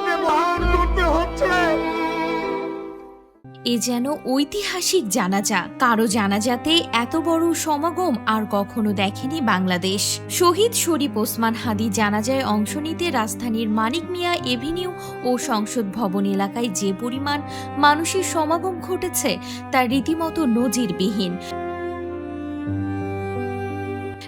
করতে হচ্ছে। এ যেন ঐতিহাসিক জানাজা। কারও জানাজাতে এত বড় সমাগম আর কখনো দেখেনি বাংলাদেশ। শহীদ শরীফ ওসমান হাদি জানাজায় অংশ নিতে রাজধানীর মানিক মিয়া এভিনিউ ও সংসদ ভবন এলাকায় যে পরিমাণ মানুষের সমাগম ঘটেছে, তা রীতিমতো নজিরবিহীন।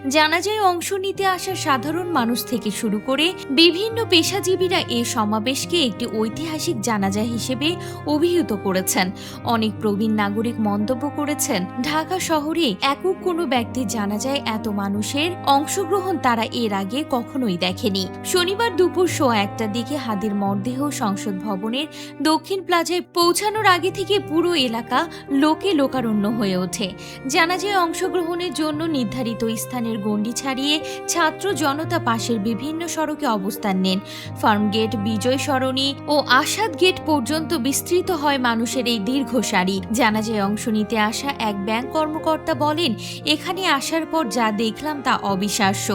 জানাজায় অংশ নিতে আসা সাধারণ মানুষ থেকে শুরু করে বিভিন্ন পেশাজীবীরা এ সমাবেশকে একটি ঐতিহাসিক জানাজা হিসেবে অভিহিত করেছেন। অনেক প্রবীণ নাগরিক মন্তব্য করেছেন, ঢাকা শহরে একক কোনো ব্যক্তির জানাজায় এত মানুষের অংশগ্রহণ তারা এর আগে কখনোই দেখেনি। শনিবার দুপুর সোয়া একটার দিকে হাদির মরদেহ সংসদ ভবনের দক্ষিণ প্লাজায় পৌঁছানোর আগে থেকে পুরো এলাকা লোকে লোকারণ্য হয়ে ওঠে। জানাজায় অংশগ্রহণের জন্য নির্ধারিত স্থানের গণ্ডি ছাড়িয়ে ছাত্র জনতা পাশের বিভিন্ন সড়কে অবস্থান নেন। ফার্মগেট বিজয় সরণি ও আসাদ গেট পর্যন্ত বিস্তৃত হয় মানুষের এই দীর্ঘ সারি। জানাজায় অংশ নিতে আসা এক ব্যাংক কর্মকর্তা বলেন, এখানে আসার পর যা দেখলাম তা অবিশ্বাস্য।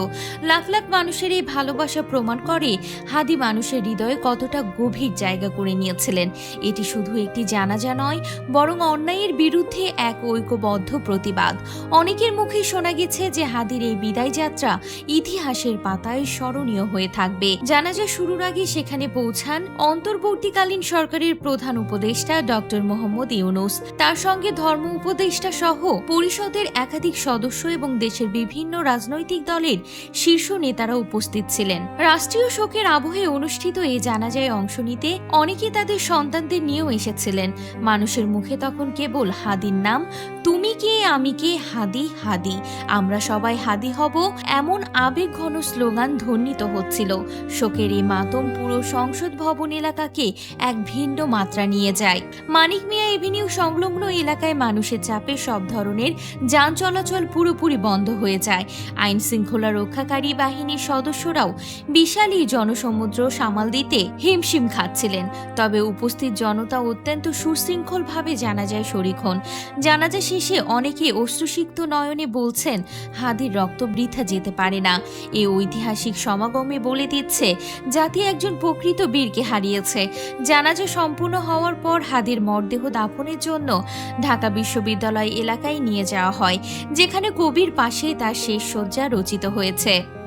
লাখ লাখ মানুষের এই ভালোবাসা প্রমাণ করে হাদি মানুষের হৃদয়ে কতটা গভীর জায়গা করে নিয়েছিলেন। এটি শুধু একটি জানাজা নয়, বরং অন্যায়ের বিরুদ্ধে এক ঐক্যবদ্ধ প্রতিবাদ। অনেকের মুখে শোনা গেছে যে হাদির এই বিদায় যাত্রা ইতিহাসের পাতায় স্মরণীয় হয়ে থাকবে। জানাজা শুরুর আগে সেখানে পৌঁছান অন্তর্বর্তীকালীন সরকারের প্রধান উপদেষ্টা ডক্টর মোহাম্মদ ইউনুস। তার সঙ্গে ধর্ম উপদেষ্টা সহ পরিষদের একাধিক সদস্য এবং দেশের বিভিন্ন রাজনৈতিক দলের শীর্ষ নেতারা উপস্থিত ছিলেন। রাষ্ট্রীয় শোকের আবহে অনুষ্ঠিত এই জানাজায় অংশ নিতে অনেকে তাদের সন্তানদের নিয়েও এসেছিলেন। মানুষের মুখে তখন কেবল হাদির নাম, তুমি কে, আমি কে, হাদি হাদি, আমরা সবাই হাদি। হব এমন আবেগ ঘন স্লোগান ধ্বনিত হচ্ছিল। শোকের এই মাতম পুরো সংসদ ভবন এলাকাকে এক ভিন্ন মাত্রা নিয়ে যায়। মানিক মিয়া এভিনিউ সংলগ্ন এলাকায় মানুষের চাপে সব ধরনের যান চলাচল পুরোপুরি বন্ধ হয়ে যায়। আইন শৃঙ্খলা রক্ষাকারী বাহিনীর সদস্যরাও বিশাল এই জনসমুদ্র সামাল দিতে হিমশিম খাচ্ছিলেন। তবে উপস্থিত জনতা অত্যন্ত সুশৃঙ্খলভাবে জানাজায় শরিক হন। জানাজা শেষে অনেকে অশ্রুসিক্ত নয়নে বলছেন, হাদির রক্ত বৃথা যেতে পারে না। এ ঐতিহাসিক সমাগমে বলে দিচ্ছে, জাতি একজন প্রকৃত বীরকে হারিয়েছে। জানাজা সম্পূর্ণ হওয়ার পর হাদির মরদেহ দাফনের জন্য ঢাকা বিশ্ববিদ্যালয় এলাকায় নিয়ে যাওয়া হয়, যেখানে কবির পাশে তার শেষ শয্যা রচিত হয়েছে।